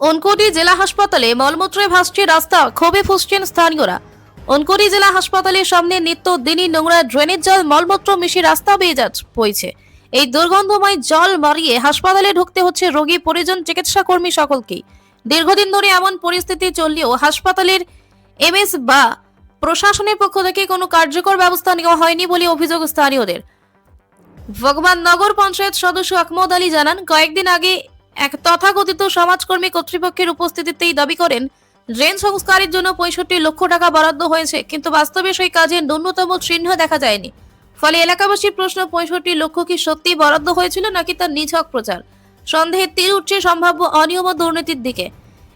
অনকোটি জেলা হাসপাতালে মলমূত্রে ভাসছে রাস্তা, ক্ষোভে ফুসছেন স্থানীয়রা। অনকোটি জেলা হাসপাতালের সামনে নিত্য দিনই নোংরা ড্রেনের জল, মলমূত্র মিশে রাস্তা বেয়ে যাচ্ছে বইছে। এই দুর্গন্ধময় জল মারিয়ে হাসপাতালে ঢুকতে হচ্ছে রোগী, পরিজন চিকিৎসা কর্মী সকলকেই। দীর্ঘদিন ধরে এমন পরিস্থিতি চললেও হাসপাতালের এমএস বা প্রশাসনের পক্ষ থেকে কোনো কার্যকর ব্যবস্থা নেওয়া হয়নি বলে অভিযোগ স্থানীয়দের। ভগবান নগর পঞ্চায়েত সদস্য আকমদ আলী জানান, কয়েকদিন আগে এক তথাকথিত সমাজকর্মী কর্তৃপক্ষের উপস্থিতিতেই দাবি করেন ড্রেন সংস্কারের জন্য পঁয়ষট্টি লক্ষ টাকা বরাদ্দ হয়েছে, কিন্তু বাস্তবে সেই কাজে ন্যূনতম চিহ্ন দেখা যায়নি। ফলে এলাকাবাসীর প্রশ্ন, পঁয়ষট্টি লক্ষ কি সত্যি বরাদ্দ হয়েছিল নাকি তার নিছক প্রচার? সন্দেহের তীর উঠছে সম্ভাব্য অনিয়ম দুর্নীতির দিকে।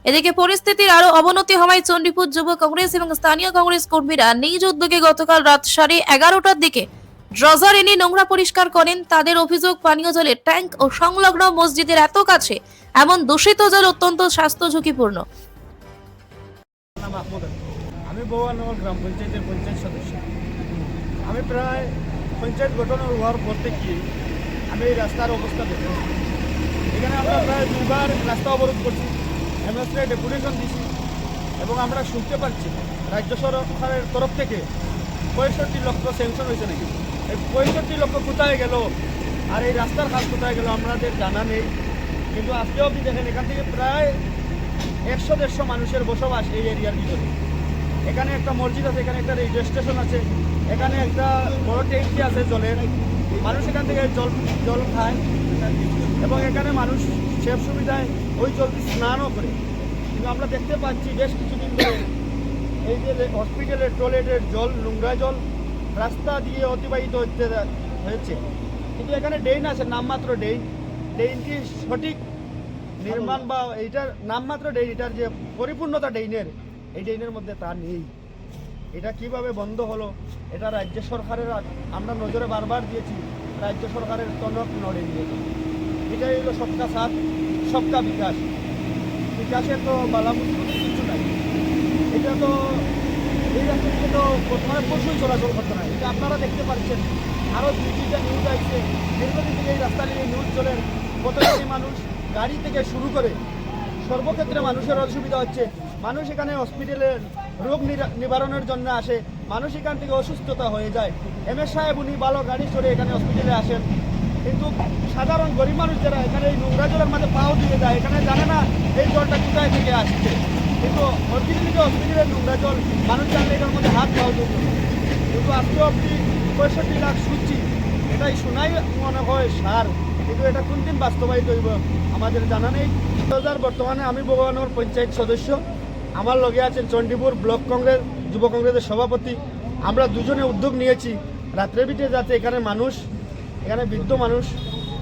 এদিকে পরিস্থিতির আরও অবনতি হওয়ায় চণ্ডীপুর যুব কংগ্রেস এবং স্থানীয় কংগ্রেস কর্মীরা নিজ উদ্যোগে গতকাল রাত সাড়ে এগারোটার দিকে ড্রজার এনে নোংরা পরিষ্কার করেন, তাদের অভিযোগ পানীয় জলের ট্যাঙ্ক ও সংলগ্ন মসজিদের এত কাছে, এমন দূষিত জল অত্যন্ত স্বাস্থ্য ঝুঁকিপূর্ণ। আমি বৌয়ানগর গ্রাম পঞ্চায়েতের পঞ্চায়েত সদস্য। আমি প্রায় পঞ্চায়েত গঠন হওয়ার পর থেকে আমি এই রাস্তার অবস্থা দেখি। এখানে আমরা প্রায় দুবার রাস্তা অবরোধ করছি এমএসএ ডেপুটেশন দিছি, এবং আমরা শুনতে পাচ্ছি রাজ্য সরকারের তরফ থেকে পঁয়ষট্টি লক্ষ স্যাংশন হয়েছে নাকি? পঁয়ষট্টি লক্ষ কোথায় গেল? আর এই রাস্তার কাজ কোথায় গেল আমাদের জানা নেই। কিন্তু আজকে অবধি দেখেন, এখান থেকে প্রায় একশো, দেড়শো মানুষের বসবাস এই এরিয়ার ভিতরে। এখানে একটা মসজিদ আছে, এখানে একটা রেডিও স্টেশন আছে, এখানে একটা বড় ট্যাঙ্কি আছে জলের। মানুষ এখান থেকে জল জল খায় এবং এখানে মানুষ সেব সুবিধায় ওই জল স্নানও করে। কিন্তু আমরা দেখতে পাচ্ছি, বেশ কিছুদিন ধরে এই যে হসপিটালের টয়লেটের জল, নোংরা জল রাস্তা দিয়ে অতিবাহিত হতে হয়েছে। কিন্তু এখানে ডেইন আছে, নামমাত্র ড্রেন ড্রেনটি সঠিক নির্মাণ বা এইটার নামমাত্র ড্রেন এটার যে পরিপূর্ণতা ডেইনের, এই ডেইনের মধ্যে তা নেই। এটা কীভাবে বন্ধ হলো, এটা রাজ্য সরকারের আমরা নজরে বারবার দিয়েছি, রাজ্য সরকারের তনক নড়ে দিয়েছে এটাই হলো সবকা সাথ, সবকা বিকাশ। বিকাশে তো বালামুসুদের কিছু নাই। এটা তো এই রাস্তা তো প্রথমে প্রচুর চলাচল করতে না এটা আপনারা দেখতে পাচ্ছেন। আরও দুই তিনটা নিউজ আসছে দীর্ঘদিন থেকে এই রাস্তা নিয়ে নিউজ চলে। কতজনই মানুষ গাড়ি থেকে শুরু করে সর্বক্ষেত্রে মানুষের অসুবিধা হচ্ছে। মানুষ এখানে হসপিটালে রোগ নিবারণের জন্য আসে। মানুষ এখান থেকে অসুস্থতা হয়ে যায়। এম এস সাহেব উনি ভালো গাড়ি চড়ে এখানে হসপিটালে আসেন। কিন্তু সাধারণ গরিব মানুষ যারা এখানে এই নোংরা জলের মাঝে পাও দিয়ে যায়, এখানে জানে না এই জলটা কোথায় থেকে আসছে। কিন্তু অরিজিনালি যে হসপিটালের নোংরা জল মানুষ জানলে এটার মধ্যে হাত পাওয়া যেত কিন্তু আজকে অব্দি পঁয়ষট্টি লাখ শুনছি, এটাই শোনাই মনে হয় সার, কিন্তু এটা কোন দিন বাস্তবায়িত হইব, আমাদের জানা নেই। বর্তমানে আমি ভগবানগর পঞ্চায়েত সদস্য। আমার লগে আছেন চণ্ডীপুর ব্লক কংগ্রেস, যুব কংগ্রেসের সভাপতি। আমরা দুজনে উদ্যোগ নিয়েছি, রাত্রে বিটে যাতে এখানে মানুষ, এখানে বৃদ্ধ মানুষ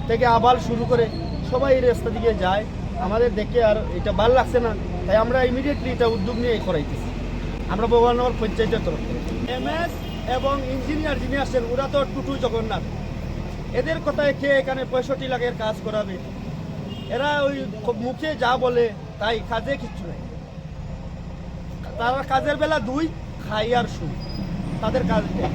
থেকে আবাল শুরু করে সবাই এই রাস্তা দিকে যায়। আমাদের দেখে আর এটা ভালো লাগছে না। তাই আমরা ইমিডিয়েটলি এটা উদ্যোগ নিয়ে করাইতেছি। আমরা ভগবানগর পঞ্চায়েতের তরফ থেকে। এমএস এবং ইঞ্জিনিয়ার যিনি আসছেন ওরা তো টুটু জগন্নাথ। এদের কথায় খেয়ে এখানে পঁয়ষট্টি লাখের কাজ করাবে। এরা ওই মুখে যা বলে, তাই কাজে কিচ্ছু নেই। তারা কাজের বেলা দুই, খাই আর শুই। তাদের কাজ নেই।